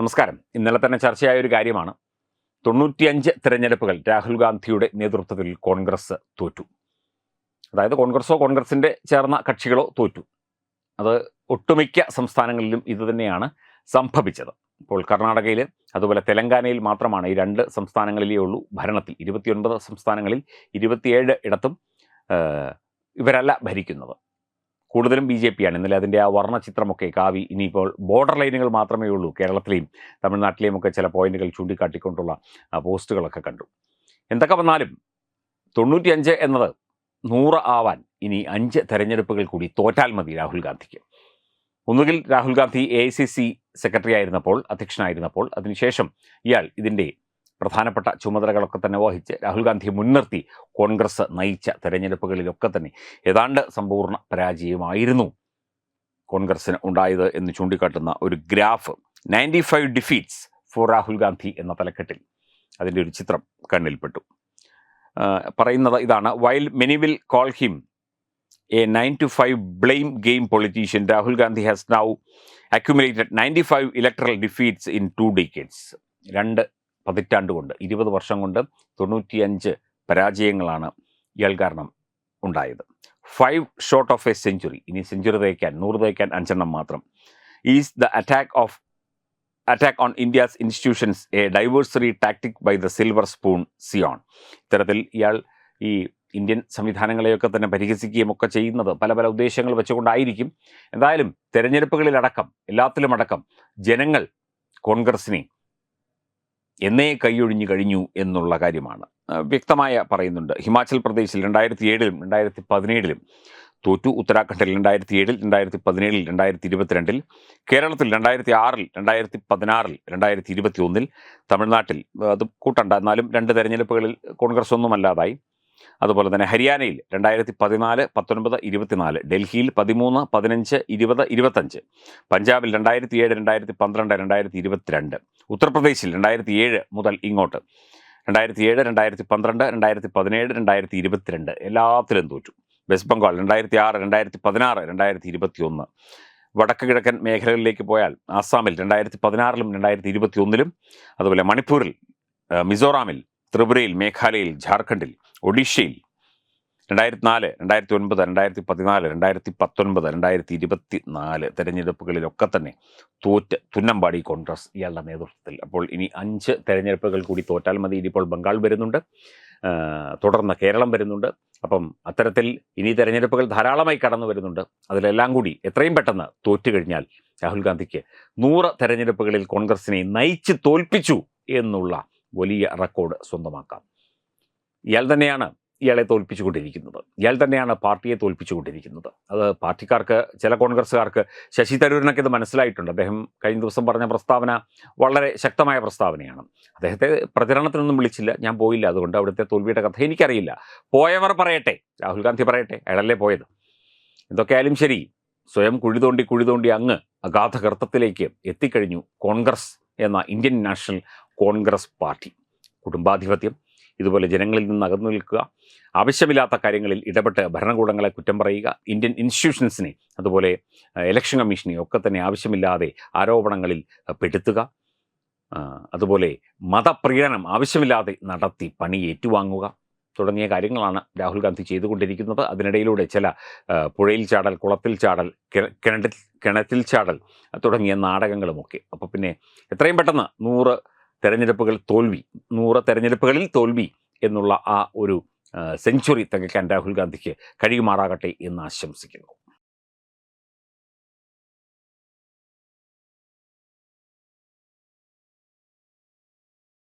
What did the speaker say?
നമസ്കാരം. ഇന്നലെ തന്നെ ചർച്ചയായ ഒരു കാര്യമാണ്. തൊണ്ണൂറ്റിയഞ്ച് തിരഞ്ഞെടുപ്പുകൾ രാഹുൽ ഗാന്ധിയുടെ നേതൃത്വത്തിൽ കോൺഗ്രസ് തോറ്റു. അതായത് കോൺഗ്രസോ കോൺഗ്രസിന്റെ ചേർന്ന കക്ഷികളോ തോറ്റു. അത് ഒട്ടുമിക്ക സംസ്ഥാനങ്ങളിലും ഇതുതന്നെയാണ് സംഭവിച്ചത്. ഇപ്പോൾ കർണാടകയിൽ അതുപോലെ തെലങ്കാനയിൽ മാത്രമാണ് ഈ രണ്ട് സംസ്ഥാനങ്ങളിലേ ഉള്ളൂ ഭരണത്തിൽ. ഇരുപത്തിയൊൻപത് സംസ്ഥാനങ്ങളിൽ ഇരുപത്തിയേഴ് ഇടത്തും ഇവരല്ല ഭരിക്കുന്നത്. കൂടുതലും ബി ജെ പിയാണ്. ഇന്നലെ അതിന്റെ ആ വർണചിത്രമൊക്കെ കാവി ഇനിയിപ്പോൾ ബോർഡർ ലൈനുകൾ മാത്രമേ ഉള്ളൂ. കേരളത്തിലെയും തമിഴ്നാട്ടിലെയും ഒക്കെ ചില പോയിന്റുകൾ ചൂണ്ടിക്കാട്ടിക്കൊണ്ടുള്ള പോസ്റ്റുകളൊക്കെ കണ്ടു. എന്തൊക്കെ വന്നാലും തൊണ്ണൂറ്റിയഞ്ച് എന്നത് നൂറ് ആവാൻ ഇനി അഞ്ച് തെരഞ്ഞെടുപ്പുകൾ കൂടി തോറ്റാൽ മതി രാഹുൽ ഗാന്ധിക്ക്. ഒന്നുകിൽ Rahul Gandhi A C C secretary ആയിരുന്നപ്പോൾ അധ്യക്ഷനായിരുന്നപ്പോൾ അതിനുശേഷം ഇയാൾ ഇതിന്റെ പ്രധാനപ്പെട്ട ചുമതലകളൊക്കെ തന്നെ വഹിച്ച് രാഹുൽ ഗാന്ധിയെ മുൻനിർത്തി കോൺഗ്രസ് നയിച്ച തെരഞ്ഞെടുപ്പുകളിലൊക്കെ തന്നെ ഏതാണ്ട് സമ്പൂർണ പരാജയമായിരുന്നു കോൺഗ്രസ്സിന് ഉണ്ടായത് എന്ന് ചൂണ്ടിക്കാട്ടുന്ന ഒരു graph. Ninety five defeats for Rahul Gandhi എന്ന തലക്കെട്ടിൽ അതിന്റെ ഒരു ചിത്രം കണ്ണിൽപ്പെട്ടു. പറയുന്നത് ഇതാണ്. While many will call him a nine to five blame game politician Rahul Gandhi has now accumulated ninety five electoral defeats in two decades രണ്ട് പതിറ്റാണ്ട് കൊണ്ട് ഇരുപത് വർഷം കൊണ്ട് തൊണ്ണൂറ്റിയഞ്ച് പരാജയങ്ങളാണ് ഇയാൾ കാരണം ഉണ്ടായത്. Five short of a century ഇനി സെഞ്ചുറി തേക്കാൻ നൂറ് തേക്കാൻ അഞ്ചെണ്ണം മാത്രം. Is the attack of attack on India's institutions a diversionary tactic by the silver spoon scion ഇത്തരത്തിൽ ഇയാൾ ഈ ഇന്ത്യൻ സംവിധാനങ്ങളെയൊക്കെ തന്നെ പരിഹസിക്കുകയും ഒക്കെ ചെയ്യുന്നത് പല പല ഉദ്ദേശങ്ങൾ വെച്ചുകൊണ്ടായിരിക്കും. എന്തായാലും തെരഞ്ഞെടുപ്പുകളിലടക്കം എല്ലാത്തിലും അടക്കം ജനങ്ങൾ കോൺഗ്രസിനെ എന്നേ കൈയൊഴിഞ്ഞു കഴിഞ്ഞു എന്നുള്ള കാര്യമാണ്. വ്യക്തമായ പറയുന്നുണ്ട്. ഹിമാചൽ പ്രദേശിൽ രണ്ടായിരത്തി ഏഴിലും രണ്ടായിരത്തി പതിനേഴിലും തോറ്റു ഉത്തരാഖണ്ഡിൽ രണ്ടായിരത്തി ഏഴിൽ രണ്ടായിരത്തി പതിനേഴിൽ രണ്ടായിരത്തി ഇരുപത്തിരണ്ടിൽ കേരളത്തിൽ രണ്ടായിരത്തി ആറിൽ രണ്ടായിരത്തി പതിനാറിൽ രണ്ടായിരത്തി ഇരുപത്തി ഒന്നിൽ തമിഴ്നാട്ടിൽ അത് കൂട്ടണ്ട എന്നാലും രണ്ട് തെരഞ്ഞെടുപ്പുകളിൽ കോൺഗ്രസ് ഒന്നുമല്ലാതായി. അതുപോലെ തന്നെ ഹരിയാനയിൽ രണ്ടായിരത്തി പതിനാല് പത്തൊൻപത് ഇരുപത്തിനാല് ഡൽഹിയിൽ പതിമൂന്ന് പതിനഞ്ച് ഇരുപത് ഇരുപത്തഞ്ച് പഞ്ചാബിൽ രണ്ടായിരത്തി ഏഴ് രണ്ടായിരത്തി പന്ത്രണ്ട് രണ്ടായിരത്തി ഇരുപത്തിരണ്ട് ഉത്തർപ്രദേശിൽ രണ്ടായിരത്തി ഏഴ് മുതൽ ഇങ്ങോട്ട്. രണ്ടായിരത്തി ഏഴ് രണ്ടായിരത്തി പന്ത്രണ്ട് രണ്ടായിരത്തി പതിനേഴ് രണ്ടായിരത്തി ഇരുപത്തിരണ്ട് എല്ലാത്തിലും തോറ്റു. വെസ്റ്റ് ബംഗാൾ രണ്ടായിരത്തി ആറ് രണ്ടായിരത്തി പതിനാറ് രണ്ടായിരത്തി ഇരുപത്തി ഒന്ന് വടക്ക് കിഴക്കൻ മേഖലകളിലേക്ക് പോയാൽ ആസാമിൽ രണ്ടായിരത്തി പതിനാറിലും രണ്ടായിരത്തി ഇരുപത്തി ഒന്നിലും അതുപോലെ മണിപ്പൂരിൽ മിസോറാമിൽ ത്രിപുരയിൽ മേഘാലയയിൽ ജാർഖണ്ഡിൽ ഒഡീഷയിൽ രണ്ടായിരത്തി നാല് രണ്ടായിരത്തി ഒൻപത് രണ്ടായിരത്തി പതിനാല് രണ്ടായിരത്തി പത്തൊൻപത് രണ്ടായിരത്തി ഇരുപത്തി നാല് തെരഞ്ഞെടുപ്പുകളിലൊക്കെ തന്നെ തോറ്റ് തുന്നമ്പാടി കോൺഗ്രസ് ഇയാളുടെ നേതൃത്വത്തിൽ. അപ്പോൾ ഇനി അഞ്ച് തെരഞ്ഞെടുപ്പുകൾ കൂടി തോറ്റാൽ മതി. ഇനിയിപ്പോൾ ബംഗാൾ വരുന്നുണ്ട്. തുടർന്ന് കേരളം വരുന്നുണ്ട്. അപ്പം അത്തരത്തിൽ ഇനി തെരഞ്ഞെടുപ്പുകൾ ധാരാളമായി കടന്നു വരുന്നുണ്ട്. അതിലെല്ലാം കൂടി എത്രയും പെട്ടെന്ന് തോറ്റു കഴിഞ്ഞാൽ രാഹുൽ ഗാന്ധിക്ക് നൂറ് തെരഞ്ഞെടുപ്പുകളിൽ കോൺഗ്രസിനെ നയിച്ച് തോൽപ്പിച്ചു എന്നുള്ള വലിയ റെക്കോർഡ് സ്വന്തമാക്കാം. ഇയാൾ തന്നെയാണ് ഇയാളെ തോൽപ്പിച്ചുകൊണ്ടിരിക്കുന്നത്. ഇയാൾ തന്നെയാണ് പാർട്ടിയെ തോൽപ്പിച്ചുകൊണ്ടിരിക്കുന്നത്. അത് പാർട്ടിക്കാർക്ക് ചില കോൺഗ്രസ്സുകാർക്ക് ശശി തരൂരിനൊക്കെ ഇത് മനസ്സിലായിട്ടുണ്ട്. അദ്ദേഹം കഴിഞ്ഞ ദിവസം പറഞ്ഞ പ്രസ്താവന വളരെ ശക്തമായ പ്രസ്താവനയാണ്. അദ്ദേഹത്തെ പ്രചരണത്തിനൊന്നും വിളിച്ചില്ല. ഞാൻ പോയില്ല. അതുകൊണ്ട് അവിടുത്തെ തോൽവിയുടെ കഥ എനിക്കറിയില്ല. പോയവർ പറയട്ടെ. രാഹുൽ ഗാന്ധി പറയട്ടെ. അയാളല്ലേ പോയത്. എന്തൊക്കെയായാലും ശരി. സ്വയം കുഴി തോണ്ടി കുഴി തോണ്ടി അങ്ങ് അഗാധ ഗർത്തത്തിലേക്ക് എത്തിക്കഴിഞ്ഞു കോൺഗ്രസ് എന്ന ഇന്ത്യൻ നാഷണൽ കോൺഗ്രസ് പാർട്ടി. കുടുംബാധിപത്യം ഇതുപോലെ ജനങ്ങളിൽ നിന്ന് അകന്നു നിൽക്കുക. ആവശ്യമില്ലാത്ത കാര്യങ്ങളിൽ ഇടപെട്ട് ഭരണകൂടങ്ങളെ കുറ്റം പറയുക. ഇന്ത്യൻ ഇൻസ്റ്റിറ്റ്യൂഷൻസിനെ അതുപോലെ ഇലക്ഷൻ കമ്മീഷനെ ഒക്കെ തന്നെ ആവശ്യമില്ലാതെ ആരോപണങ്ങളിൽ പെടുത്തുക. അതുപോലെ മതപ്രീണനം ആവശ്യമില്ലാതെ നടത്തി പണി ഏറ്റുവാങ്ങുക. തുടങ്ങിയ കാര്യങ്ങളാണ് രാഹുൽ ഗാന്ധി ചെയ്തുകൊണ്ടിരിക്കുന്നത്. അതിനിടയിലൂടെ ചില പുഴയിൽ ചാടൽ കുളത്തിൽ ചാടൽ കിണ- കിണറ്റിൽ കിണറ്റിൽ ചാടൽ തുടങ്ങിയ നാടകങ്ങളുമൊക്കെ. അപ്പോൾ പിന്നെ എത്രയും പെട്ടെന്ന് നൂറ് തെരഞ്ഞെടുപ്പുകൾ തോൽവി നൂറ് തെരഞ്ഞെടുപ്പുകളിൽ തോൽവി എന്നുള്ള ആ ഒരു സെഞ്ചുറി തികയ്ക്കാൻ രാഹുൽ ഗാന്ധിക്ക് കഴിയുമാറാകട്ടെ എന്ന് ആശംസിക്കുന്നു.